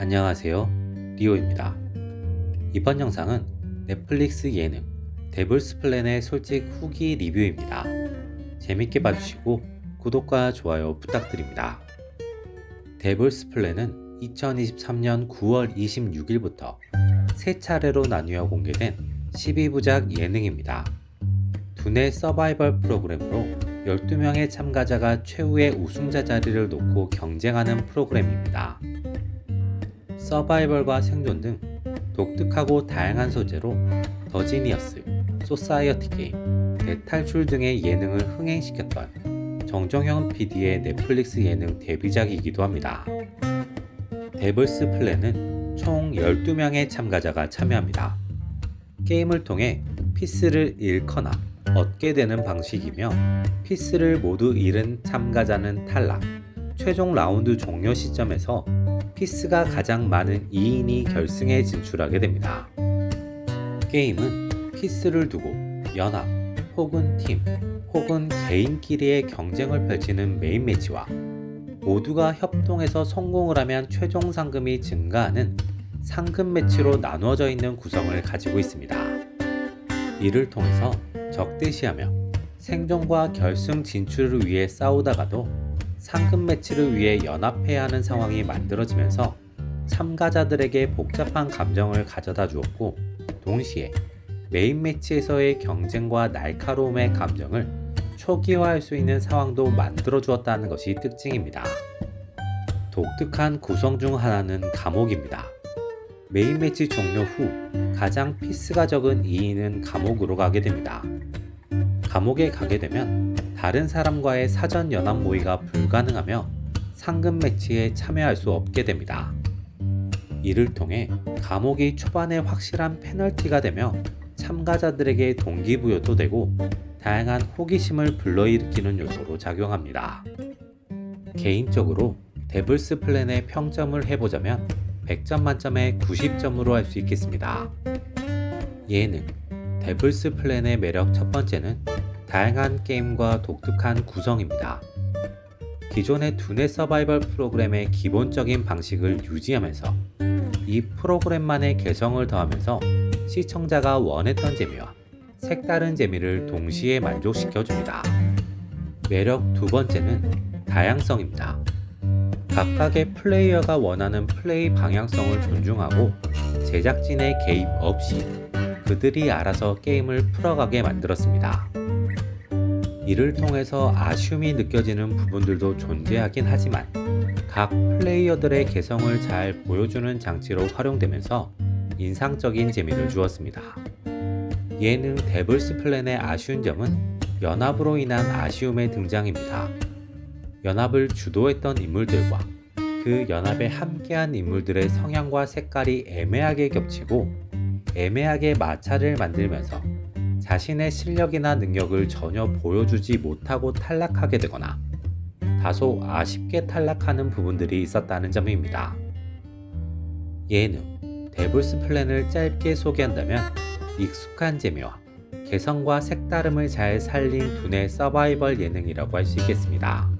안녕하세요. 리오입니다. 이번 영상은 넷플릭스 예능 데블스 플랜의 솔직 후기 리뷰입니다. 재밌게 봐주시고 구독과 좋아요 부탁드립니다. 데블스 플랜은 2023년 9월 26일부터 세 차례로 나뉘어 공개된 12부작 예능입니다. 두뇌 서바이벌 프로그램으로 12명의 참가자가 최후의 우승자 자리를 놓고 경쟁하는 프로그램입니다. 서바이벌과 생존 등 독특하고 다양한 소재로 더 지니어스, 소사이어티 게임, 대탈출 등의 예능을 흥행시켰던 정정현 PD의 넷플릭스 예능 데뷔작이기도 합니다. 데블스 플랜은 총 12명의 참가자가 참여합니다. 게임을 통해 피스를 잃거나 얻게 되는 방식이며 피스를 모두 잃은 참가자는 탈락. 최종 라운드 종료 시점에서 피스가 가장 많은 2인이 결승에 진출하게 됩니다. 게임은 피스를 두고 연합 혹은 팀 혹은 개인끼리의 경쟁을 펼치는 메인 매치와 모두가 협동해서 성공을 하면 최종 상금이 증가하는 상금 매치로 나누어져 있는 구성을 가지고 있습니다. 이를 통해서 적대시하며 생존과 결승 진출을 위해 싸우다가도 상금 매치를 위해 연합해야 하는 상황이 만들어지면서 참가자들에게 복잡한 감정을 가져다 주었고 동시에 메인 매치에서의 경쟁과 날카로움의 감정을 초기화할 수 있는 상황도 만들어 주었다는 것이 특징입니다. 독특한 구성 중 하나는 감옥입니다. 메인 매치 종료 후 가장 피스가 적은 2인은 감옥으로 가게 됩니다. 감옥에 가게 되면 다른 사람과의 사전 연합 모의가 불가능하며 상금 매치에 참여할 수 없게 됩니다. 이를 통해 감옥이 초반에 확실한 페널티가 되며 참가자들에게 동기부여도 되고 다양한 호기심을 불러일으키는 요소로 작용합니다. 개인적으로 데블스 플랜의 평점을 해보자면 100점 만점에 90점으로 할 수 있겠습니다. 예능 데블스 플랜의 매력 첫 번째는 다양한 게임과 독특한 구성입니다. 기존의 두뇌 서바이벌 프로그램의 기본적인 방식을 유지하면서 이 프로그램만의 개성을 더하면서 시청자가 원했던 재미와 색다른 재미를 동시에 만족시켜 줍니다. 매력 두 번째는 다양성입니다. 각각의 플레이어가 원하는 플레이 방향성을 존중하고 제작진의 개입 없이 그들이 알아서 게임을 풀어가게 만들었습니다. 이를 통해서 아쉬움이 느껴지는 부분들도 존재하긴 하지만 각 플레이어들의 개성을 잘 보여주는 장치로 활용되면서 인상적인 재미를 주었습니다. 예능 데블스 플랜의 아쉬운 점은 연합으로 인한 아쉬움의 등장입니다. 연합을 주도했던 인물들과 그 연합에 함께한 인물들의 성향과 색깔이 애매하게 겹치고 애매하게 마찰을 만들면서 자신의 실력이나 능력을 전혀 보여주지 못하고 탈락하게 되거나 다소 아쉽게 탈락하는 부분들이 있었다는 점입니다. 예능 데블스 플랜을 짧게 소개한다면 익숙한 재미와 개성과 색다름을 잘 살린 두뇌 서바이벌 예능이라고 할 수 있겠습니다.